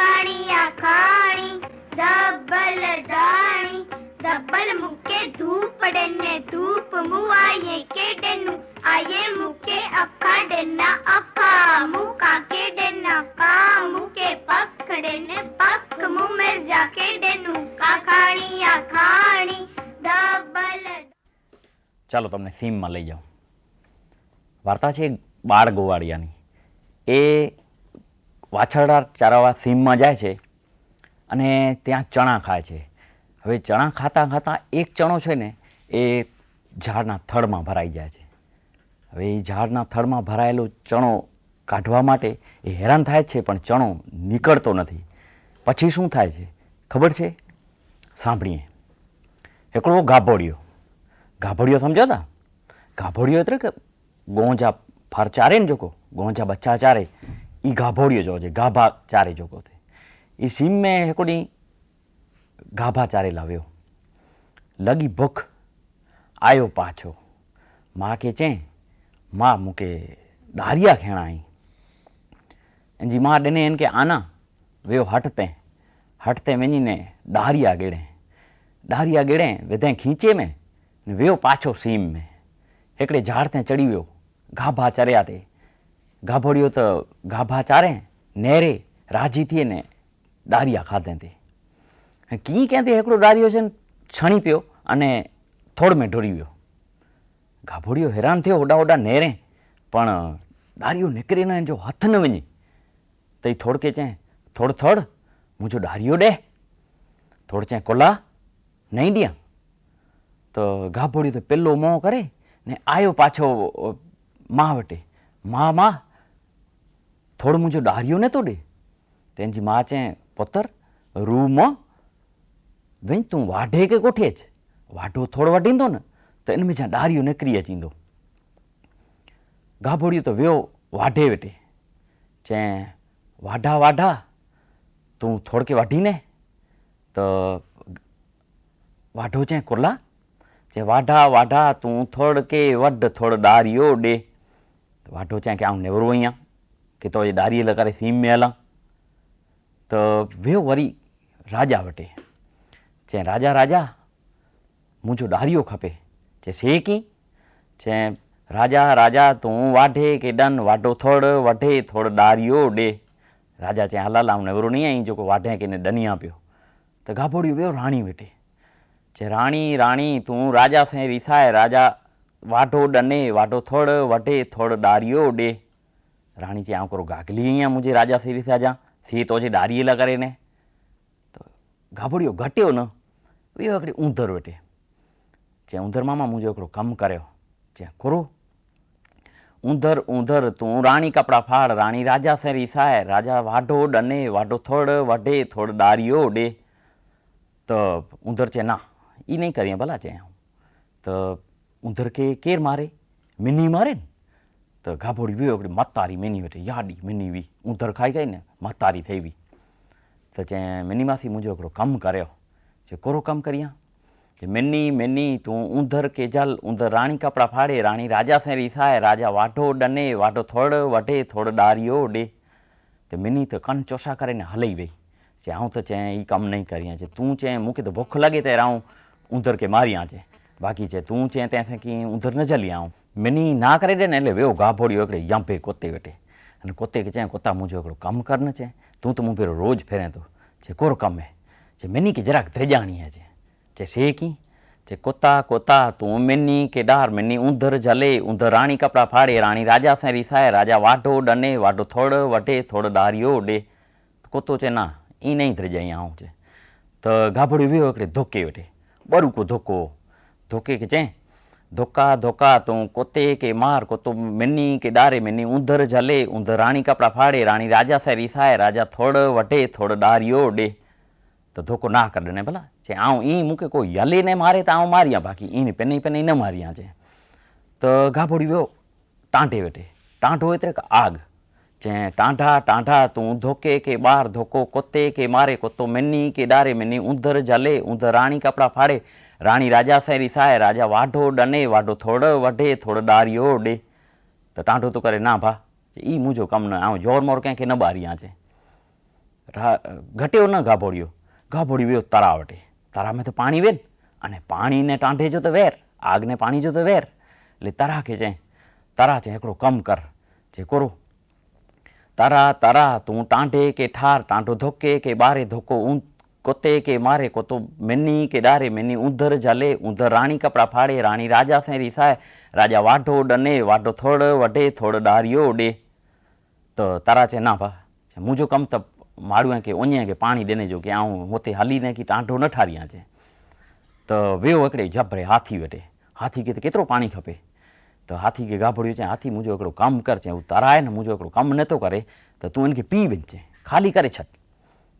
કાકાણી આખાણી ધબ્બલ જાણી ધબ્બલ મુકે ધૂપ ડેને, ધૂપ મુઆયે કે ડેનું આયે મુકે અફા ડેના અફા, મુકા કે ડેના કા મુકે પક ડેને પક મુ મેર કેડેનું કાખાણીયા ખાણી ધબ્બલ ચાલો તમને સીમમાં લઈ જાઉં. વાર્તા છે બાળ ગોવાળિયાની. એ વાછરડા ચારાવા સીમમાં જાય છે અને ત્યાં ચણા ખાય છે. હવે ચણા ખાતા ખાતા એક ચણો છે ને, એ ઝાડના થડમાં ભરાઈ જાય છે. હવે એ ઝાડના થડમાં ભરાયેલો ચણો કાઢવા માટે એ હેરાન થાય છે, પણ ચણો નીકળતો નથી. પછી શું થાય છે? ખબર છે? સાંભળીએ. એકડો ગાભોડિયો. ગાભોડિયો સમજો તા ગાભોડિયો એટલે કે ગોંજા ફાર ચારે ને જોકો. ગોંજા બચ્ચા ચારે. 이 가버려 이제 가바 짜리 저거대. 이 심매 해코니 ગાભા ચારે લાવ્યો. લગી ભૂખ આવ્યો પાછો. મા કે ચે? મા મૂકે દારિયા ખેણાઈ જી મા ડને એન કે આના, વેયો હટતે. હટતે મેજીને દારિયા ગેડે. દારિયા ગેડે વેધે ખીંચે મેં ને વેયો પાછો સીમ મેં. હેકડે ઝાડ તે ચડી વ્યો. ગાભા ચર્યા તે. ગાભડિયો તો ગાભા ચારે, નેરે રાજી થીએ ને ડારિયા ખાધે તે. કી ક્યાંથી એકડો ડારિયો છે ને છણી પ્યો અને થોડમે ઢોળી ગયો ગાભડિયો હેરાન થયો, ઓડા ઓડા નેરે, પણ ડારિયો નીકળીને જો હાથ ન વञे તો એ થોડકે ચે થોડ થોડ મુંજો ડારિયો ડે. થોડ ચે કોલા નહીં ડિયા. તો ગાભોડી તો પેલો મોં કરે ને આવ્યો પાછો મા વટે. મા મા थोरो मुंहिंजो ॾारियो नथो ॾे तंहिंजी माउ चयईं पुत्र रूह मां भई तूं वाढे खे कोठे अचु वाढो थोरो वढींदो न त इन में छा ॾारियो निकिरी अचींदो गाभोड़ियो त वियो वाढे वेठे चयईं वाढा वाढा तूं थोड़के वाढी ने त वाढो चयईं कुर्ला चए वाढा वाढा तूं थोड़के वढ थोरो ॾारियो ॾे त वाढो चयईं की आउं नेवरो ई आहियां તો ದಾರಿಯಲ್ಲಿ ಕರೆ ಸೀಮ್ ಮೇಲ તો વેવ વરી રાજા વટે. ચે રાજા રાજા મુંજો ડારિયો ખપે. ચે શેકી ચે રાજા રાજા તું વાઢે કે ડન વાઢો થોડ, વઢે થોડ ડારિયો ડે. રાજા ચે હાલા લાવને વરો નહીં અહીં જો કે વાઢે કે ને ડની આપ્યો. તો ગાભોડ્યું વેવ રાણી વેટે. ચે રાણી રાણી તું રાજા સે રીસાય, રાજા વાઢો ડને, વાઢો થોડ, વઢે થોડ ડારિયો ડે. ॾारियो ॾे રાણી ચે આમ કરો ગાગલી અહીંયા મુજે રાજા સીરી સાજા સી તો છે ડારીએલા કરે ને તો ગાભડિયો ઘટ્યો ન વિયો એકડી ઊંધર વેટે ચે ઊંધર મામા મુજે એકડો કમ કર્યો ચે કરો ઊંધર ઊંધર તું રાણી કપડા ફાડ રાણી રાજા સે રીસાય રાજા વાઢો ડને વાઢો થોડ વઢે થોડ ડારીઓ ડે તો ઊંધર છે ના એ નહીં કરીએ ભલા છે તો ઊંધર કે કેર મારે મિની મારે ને તો ગાભોડી બીઓ કરી માતારી મેની વેઠે યાડી મેની વી ઊંધર ખાઈ ગઈ ને માતારી થઈ વી તો ચે મેની માસી મુંજો કરો કામ કર્યો જે કોરો કામ કર્યા જે મેની મેની તું ઊંધર કે જલ ઊંધર રાણી કપડાં ફાડે રાણી રાજા સે રીસાય રાજા વાઢો ડને વાઢો થોડ વઢે થોડ ડારીઓ ડે તે મેની તો કન ચોસા કરીને હલઈ ગઈ જે હું તો ચે એ કામ નહીં કર્યા છે તું ચે મૂકી તો ભૂખ લાગે ત્યારે હું ઊંધર કે માર્યા છે બાકી છે તું ચે ત્યાં કે ઊંધર ન જલી આવું મેની ના કરી દે ને એટલે વેવ ગાભોડ્યો એકડે યાંભે કોતે વેટે. અને કોતે કે ચાય કોતા મુજો એકડો કામ કર ને છે. તું તો હું પેરો રોજ ફેરે તો. જે કોર કામે. જે મેની કે જરાક ધ્રેજાણીયા છે જે. શેકી જે કોતા કોતા તું મેની કે ડાર મેની ઊંધર જલે. ઊંધર રાણી કપડા ફાડે. રાણી રાજા સે રીસાય રાજા વાઢો ડને. વાઢો થોડ વઢે. થોડ ડાર્યો ડે. કોતો છે ના એ નહીં ધ્રેજા અહીંયા આવું છે. તો ગાભોડ્યું વેવ એકડે ધોકે વેટે. બરુકો ધોકો. ધોકે કે ચે चए धोका धोका तूं कोते के मार कोतो मिनी के ॾारे मिनी ऊंधर जले ऊंधर राणी कपिड़ा फाड़े राणी राजा से रिसाए राजा थोड़ वढे थोड़ ॾारियो ॾे त धोको ना कर ॾिने भला चए आऊं ईअं मूंखे कोई हले न मारे त आऊं मारियां बाक़ी ईअं पेने पेने न मारियां चए त गाभोड़ी वियो टांटे वेठे टांटो एतिरे का आग चए टांढा टांढा तूं धोके के ॿार धोको कोते के मारे कोतो मिनी के ॾारे मिनी ऊंधर जले ऊंधर राणी कपिड़ा फाड़े રાણી રાજાશાયરી સાય, રાજા વાઢો ડને, વાઢો થોડ વઢે, થોડ ડાર્યો ડે. તો ટાંઢો તો કરે, ના ભા એ મુજો કમ ન આવું જોર મોર ક્યાંક ન બારિયા છે. ઘટ્યો ન ગાભોળ્યો. ગાભોળ્યું વ્યો તરાવટે. તરામે તો પાણી વેર અને પાણીને ટાંઢે જો તો વેર, આગને પાણી જો તો વેર. એટલે તરા કે છે, તરા છે, એકડો કમ કર. જે કરો. તરા તરા, તું ટાંઢે કે ઠાર, ટાંઢો ધોકે કે બારે ધોકો ઊંચ कोते के मारे को तो मैनी के डारे मैनी उधर जले उधर रानी कपड़ा फाड़े रानी राजा से रिसाए राजा वाढो डने वाढो थोड़ वढे थोड़ डारियो डे तो तारा चे ना भा मुझो कम त माड़ू है कि ओने के पानी देने जो कि आऊं होते हली ने की टांढो न ठारिया चे तो वे हिकिड़े जबरे हाथी वटे हाथी के केतिरो पाणी खपे तो हाथी के गाभड़ियो चई हाथी मुझो हिकिड़ो कमु कर चई हू तारा आहे न मुझो हिकिड़ो कमु नथो करे त तूं हिनखे पी वञ चई खाली करे छॾ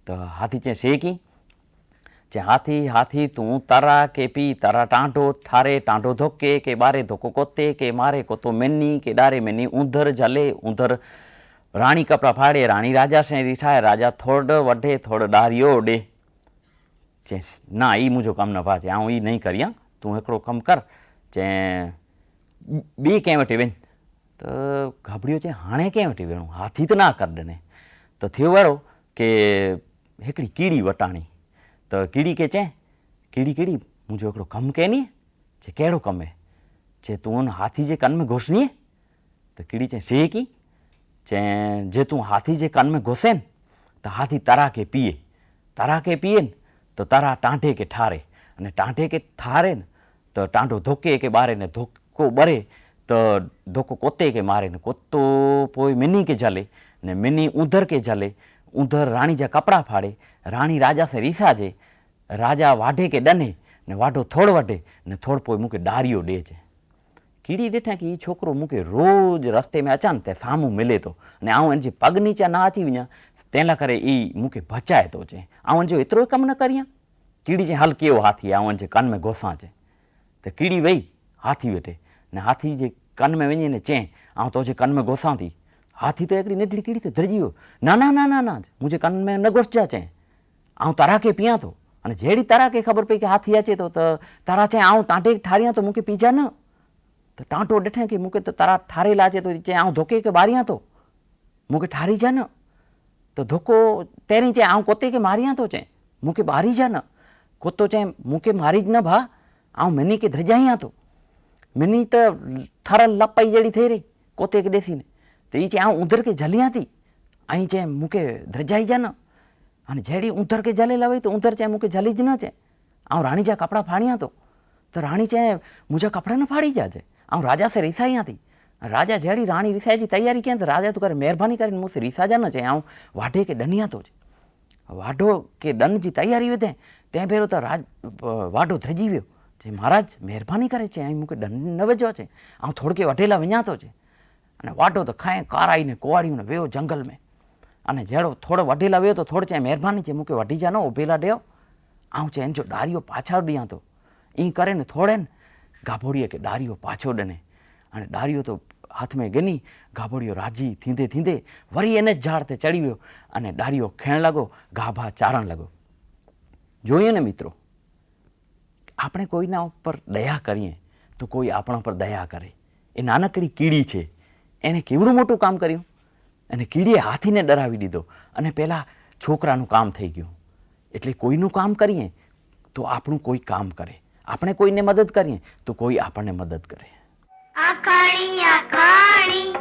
त हाथी चई से की যে হাতি হাতি তু তারা কে পি তারা টাঁডো ঠারে টাঁডো ধোকে কে বারে ধোকো কোতে কে মারে কোতো মেন্নি কে ডারে মেন্নি উঁধর ঝলে ઉંધર રાણી કપડા ફાડે, રાણી રાજા સે રીસાય રાજા થોડ વઢે, થોડ ડારિયો ડે જે ના એ મુંજો કમ ન પાછે આઉં એ નહીં કરી તું હિકડો કમ કર. જે બી કેમ વટી વેન તો ગાબડિયો જે હાणे કેમ વટી વેણું હાથી તો ના કર ડને તો થયો વારો કે હિકડી કીડી વટાણી. वटाणी त कीड़ी खे चए कीड़ी कीड़ी मुंहिंजो हिकिड़ो कमु कयनि चए कहिड़ो कमु आहे चए तूं हुन हाथी जे कन में घुसणी त कीड़ी चए से की चए जे तूं हाथी जे कन में घुसे न त हाथी तरा खे पीए તરા કે પીએ ને તો તારા ટાંઢે કે ઠારે અને ટાંઢે કે ઠારે ને તો ટાંઢો ધોકે કે બારે ને ધોકો બરે તો ધોકો કોતે કે મારે ને કોતો પોઈ મિની કે જલે ને મિની ઊંધર કે જલે ઉંધર રાણી જા કપડાં ફાડે, રાણી રાજા સે રીસાજે, રાજા વાઢે કે ડને, ને વાઢો થોડ વાઢે, ને થોડ પોઈ મૂકે ડારીઓ ડે છે. કીડી ડેઠા કે એ છોકરો મૂકે રોજ રસ્તે મેં અચાનક તે સામું મિલે તો અને આવું એને જે પગ નીચે ના અચી વિના, તેના કરે એ મૂકે ભચાય તો છે. આવું જો એતરો કમ ન કર્યા? કીડી જે હલ કેવો હાથી આવું જે કન મેં ઘોસા છે. તે કીડી વઈ, હાથી વેઠે, ને હાથી જે કન મેં વञे ને ચે આવું તો જે કન મેં ઘોસાથી હાથી તો એકડી નેઠલી કીડી તો ધરજીઓ ના ના ના ના ના, મુજે કાન મેં ન ગોસજા છે. આઉં તારા કે પિયા તો. અને જેડી તારા કે ખબર પઈ કે હાથી આચે તો તારા છે, આઉં તાંટે ઠારિયા તો મૂકે પીજા ન. તો ટાંટો ડઠે કે મૂકે તો તારા ઠારે લાજે તો ચે આઉં ધોકે કે બારિયા તો. મૂકે ઠારી જા ન. તો ધોકો તેરી ચે આઉં કોતે કે મારિયા તો ચે મૂકે બારી જા ન. કોતો ચે મૂકે મારી જ ન ભા. આઉં મેની કે ધ્રજાઈયા તો. મેની તો ઠારા લપાઈ જેડી થઈ રહી. કોતે કે દેસીને. તો એ છે આ ઉંધર કે જલિયાતી અહીં છે મૂકે ધ્રજાઈ જા ન અને જેડી ઉંધર કે જલેલા હોય તો ઉંધર ચા મૂકે જલી જ ન છે આવું રાણી ચા કપડાં ફાણ્યા તો તો રાણી ચા મુજા કપડાં ન ફાડી જા છે. આવું રાજા સે રીસાઈયાથી રાજા જેડી રાણી રીસાયજી તૈયારી ક્યાં રાજા તું કરે મહેરબાની કરીને મુસે રીસાજા ન છે આવું વાઢે કે ડનિયા તો છે. વાઢો કે દંડજી તૈયારી વધે તે ફેરો તો રાજ વાઢો ધ્રજી ગયો જે મહારાજ મહેરબાની કરે છે, અહીં મૂકે દંડ ન વજ્યો છે. આવું થોડકે વઢેલા વિજાતો છે. અને વાટો તો ખાય કારાઈને કોવાડ્યું ને વેવ જંગલ મેં. અને જેડો થોડો વઢીલા વેયો તો થોડો ચાય મહેરબાની છે, મૂકે વઢી જા ન ઉભેલા ડેવ. આવું છે, એમ જો ડારીઓ પાછા ડિયા તો. ઈ કરે ને થોડે ને, ગાભોડીએ કે ડારીઓ પાછો ડને. અને ડારીઓ તો હાથમાં ગની, ગાભોડીઓ રાજી, થીંધે થીંધે, વરી એને જ ઝાડ તે ચડી ગયો. અને ડારીઓ ખેણ લાગો, ગાભા ચારણ લાગો. જોઈએ ને મિત્રો, આપણે કોઈના ઉપર દયા કરીએ, તો કોઈ આપણા પર દયા કરે. એ નાનકડી કીડી છે. એણે કેવડું મોટું કામ કર્યું? અને કીડીએ હાથીને ડરાવી દીધો અને પહેલાં છોકરાનું કામ થઈ ગયું. એટલે કોઈનું કામ કરીએ તો આપણું કોઈ કામ કરે. આપણે કોઈને મદદ કરીએ તો કોઈ આપણને મદદ કરે. આકાળી આખાણી